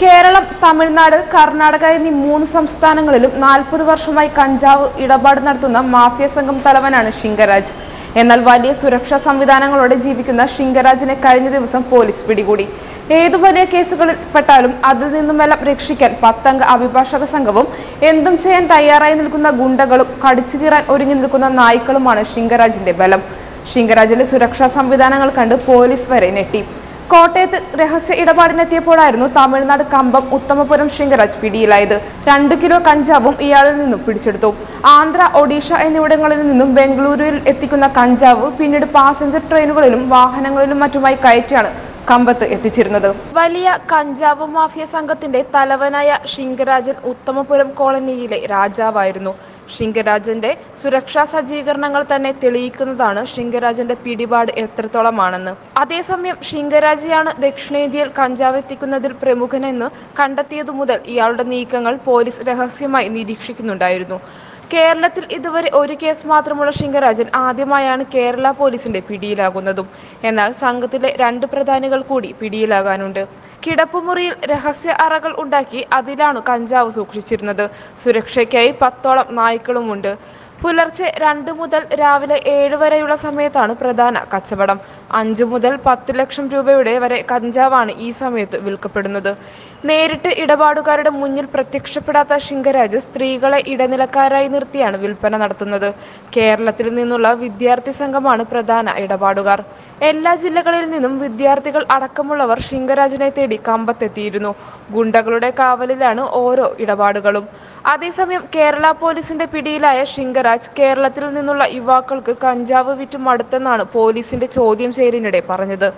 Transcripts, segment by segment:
കേരളം തമിഴ്നാട് കർണാടക എന്നീ മൂന്ന് സംസ്ഥാനങ്ങളിലും നാൽപ്പത് വർഷമായി കഞ്ചാവ് ഇടപാട് നടത്തുന്ന മാഫിയ സംഘം തലവനാണ് ശിങ്കരാജ് എന്നാൽ വലിയ സുരക്ഷാ സംവിധാനങ്ങളോടെ ജീവിക്കുന്ന ശിങ്കരാജിനെ കഴിഞ്ഞ ദിവസം പോലീസ് പിടികൂടി. ഏതു വലിയ കേസുകളിൽ പെട്ടാലും അതിൽ നിന്നുമെല്ലാം രക്ഷിക്കാൻ പത്തംഗ അഭിഭാഷക സംഘവും എന്തും ചെയ്യാൻ തയ്യാറായി നിൽക്കുന്ന ഗുണ്ടകളും കടിച്ചു കീറാൻ ഒരുങ്ങി നിൽക്കുന്ന നായ്ക്കളുമാണ് ശിങ്കരാജിന്റെ ബലം. ശിങ്കരാജിന്റെ സുരക്ഷാ സംവിധാനങ്ങൾ കണ്ട് പോലീസ് വരെ ഞെട്ടി. കോട്ടയത്ത് രഹസ്യ ഇടപാടിനെത്തിയപ്പോഴായിരുന്നു തമിഴ്നാട് കമ്പം ഉത്തമപുരം ശൃംഗരാജ് പിടിയിലായത്. രണ്ടു കിലോ കഞ്ചാവും ഇയാളിൽ നിന്നും പിടിച്ചെടുത്തു. ആന്ധ്ര ഒഡീഷ എന്നിവിടങ്ങളിൽ നിന്നും ബംഗളൂരുവിൽ എത്തിക്കുന്ന കഞ്ചാവ് പിന്നീട് പാസഞ്ചർ ട്രെയിനുകളിലും വാഹനങ്ങളിലും മറ്റുമായി കയറ്റിയാണ് കമ്പത്ത് എത്തിച്ചിരുന്നത്. വലിയ കഞ്ചാവ് മാഫിയ സംഘത്തിന്റെ തലവനായ ശിങ്കരാജൻ ഉത്തമപുരം കോളനിയിലെ രാജാവായിരുന്നു. ശിങ്കരാജന്റെ സുരക്ഷാ സജ്ജീകരണങ്ങൾ തന്നെ തെളിയിക്കുന്നതാണ് ശിങ്കരാജന്റെ പിടിപാട് എത്രത്തോളമാണെന്ന്. അതേസമയം ശിങ്കരാജയാണ് ദക്ഷിണേന്ത്യയിൽ കഞ്ചാവ് എത്തിക്കുന്നതിൽ പ്രമുഖനെന്ന് കണ്ടെത്തിയതു മുതൽ ഇയാളുടെ നീക്കങ്ങൾ പോലീസ് രഹസ്യമായി നിരീക്ഷിക്കുന്നുണ്ടായിരുന്നു. കേരളത്തിൽ ഇതുവരെ ഒരു കേസ് മാത്രമുള്ള ശിങ്കരാജൻ ആദ്യമായാണ് കേരള പോലീസിന്റെ പിടിയിലാകുന്നതും. എന്നാൽ സംഘത്തിലെ രണ്ട് പ്രധാനികൾ കൂടി പിടിയിലാകാനുണ്ട്. കിടപ്പുമുറിയിൽ രഹസ്യ അറകൾ ഉണ്ടാക്കി അതിലാണ് കഞ്ചാവ് സൂക്ഷിച്ചിരുന്നത്. സുരക്ഷയ്ക്കായി പത്തോളം നായ്ക്കളുമുണ്ട്. പുലർച്ചെ രണ്ട് മുതൽ രാവിലെ ഏഴ് വരെയുള്ള സമയത്താണ് പ്രധാന കച്ചവടം. അഞ്ചു മുതൽ പത്ത് ലക്ഷം രൂപയുടെ വരെ കഞ്ചാവാണ് ഈ സമയത്ത് വിൽക്കപ്പെടുന്നത്. നേരിട്ട് ഇടപാടുകാരുടെ മുന്നിൽ പ്രത്യക്ഷപ്പെടാത്ത ശിങ്കരാജ് സ്ത്രീകളെ ഇടനിലക്കാരായി നിർത്തിയാണ് വിൽപ്പന നടത്തുന്നത്. കേരളത്തിൽ നിന്നുള്ള വിദ്യാർത്ഥി സംഘമാണ് പ്രധാന ഇടപാടുകാർ. എല്ലാ ജില്ലകളിൽ നിന്നും വിദ്യാർത്ഥികൾ അടക്കമുള്ളവർ ശിങ്കരാജിനെ തേടി കമ്പത്തെത്തിയിരുന്നു. ഗുണ്ടകളുടെ കാവലിലാണ് ഓരോ ഇടപാടുകളും. അതേസമയം കേരള പോലീസിന്റെ പിടിയിലായ ശിങ്കരാജ് കേരളത്തിൽ നിന്നുള്ള യുവാക്കൾക്ക് കഞ്ചാവ് വിറ്റു മടുത്തെന്നാണ് പോലീസിന്റെ ചോദ്യം ചെയ്യലിനിടെ പറഞ്ഞത്.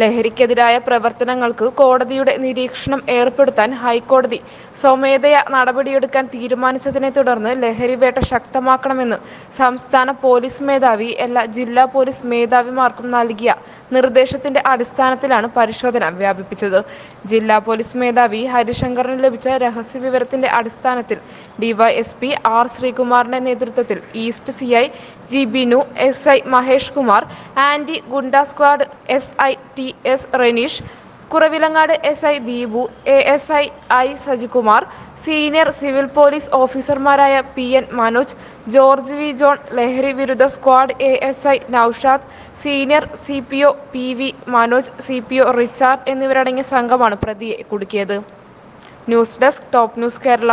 ലഹരിക്കെതിരായ പ്രവർത്തനങ്ങൾക്ക് കോടതിയുടെ നിരീക്ഷണം ഏർപ്പെടുത്താൻ ഹൈക്കോടതി സ്വമേധയാ നടപടിയെടുക്കാൻ തീരുമാനിച്ചതിനെ തുടർന്ന് ലഹരിവേട്ട ശക്തമാക്കണമെന്ന് സംസ്ഥാന പോലീസ് മേധാവി എല്ലാ ജില്ലാ പോലീസ് മേധാവിമാർക്കും നൽകിയ നിർദ്ദേശത്തിന്റെ അടിസ്ഥാനത്തിലാണ് പരിശോധന വ്യാപിപ്പിച്ചത്. ജില്ലാ പോലീസ് മേധാവി ഹരിശങ്കറിന് ലഭിച്ച രഹസ്യ വിവരത്തിന്റെ അടിസ്ഥാനത്തിൽ ഡിവൈഎസ്പി ആർ ശ്രീകുമാറിന്റെ നേതൃത്വത്തിൽ east C I G Binu S I Mahesh Kumar anti goonda squad S I T S Reneesh Kuravilangad S I Deepu A S I I Sajikumar senior civil police ഓഫീസർമാരായ P N Manoj George V John ലഹരി വിരുദ്ധ squad A S I Noushad senior C P O P V Manoj C P O Richard എന്നിവരടങ്ങിയ സംഘമാണ് പ്രതിയെ കുടുക്കിയത്. News desk top news Kerala.